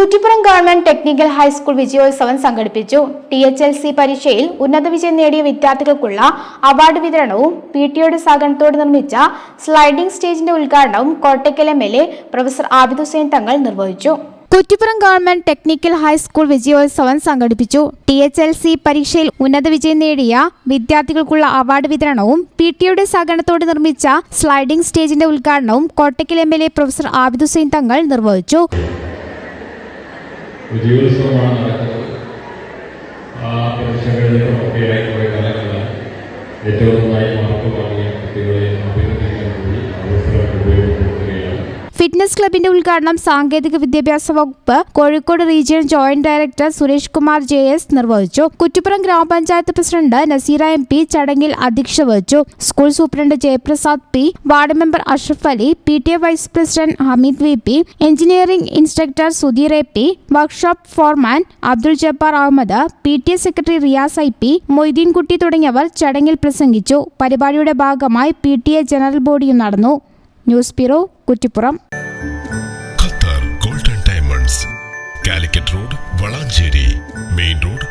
Kuttippuram government technical high school വിജയോത്സവം സംഘടിപ്പിച്ചു. T H L C പരീക്ഷയിൽ ഉന്നത വിജയം നേടിയ വിദ്യാർത്ഥികൾക്കുള്ള അവാർഡ് വിതരണവും പി ടിയുടെ സഹകരണത്തോട് നിർമ്മിച്ച സ്ലൈഡിംഗ് സ്റ്റേജിന്റെ ഉദ്ഘാടനവും Kottakkal M L A professor Abid Hussain Thangal നിർവഹിച്ചു. Kuttippuram government technical high school വിജയോത്സവം സംഘടിപ്പിച്ചു. ടി എച്ച് എൽ സി പരീക്ഷയിൽ ഉന്നത വിജയം നേടിയ വിദ്യാർത്ഥികൾക്കുള്ള അവാർഡ് വിതരണവും പി ടിയുടെ സഹകരണത്തോടെ നിർമ്മിച്ച സ്ലൈഡിംഗ് സ്റ്റേജിന്റെ ഉദ്ഘാടനവും Kottakkal M L A professor Abid Hussain Thangal നിർവഹിച്ചു. വിജയോത്സവമാണ് നടക്കുന്നത്. ആ പരീക്ഷകളിലും ഒക്കെയായി കുറേ കാലങ്ങളായി ഏറ്റവും നന്നായി മാർക്ക് വാങ്ങിയ കുട്ടികളെ ഫിറ്റ്നസ് ക്ലബിന്റെ ഉദ്ഘാടനം സാങ്കേതിക വിദ്യാഭ്യാസ വകുപ്പ് Kozhikode region joint director Suresh Kumar J S നിർവഹിച്ചു. കുറ്റിപ്പുറം ഗ്രാമപഞ്ചായത്ത് പ്രസിഡന്റ് നസീറ എം പി ചടങ്ങിൽ അധ്യക്ഷത വഹിച്ചു. School superintendent Jayaprasad P ward member Ashraf Ali P T A vice president Hameed V P engineering instructor Sudheer A P workshop foreman Abdul Jabbar Ahammed P T A secretary Riyas I P Moideenkutty തുടങ്ങിയവർ ചടങ്ങിൽ പ്രസംഗിച്ചു. പരിപാടിയുടെ ഭാഗമായി P T A general ബോഡിയും നടന്നു. News bureau Kuttippuram Qatar golden diamonds Calicut road Valanchery main road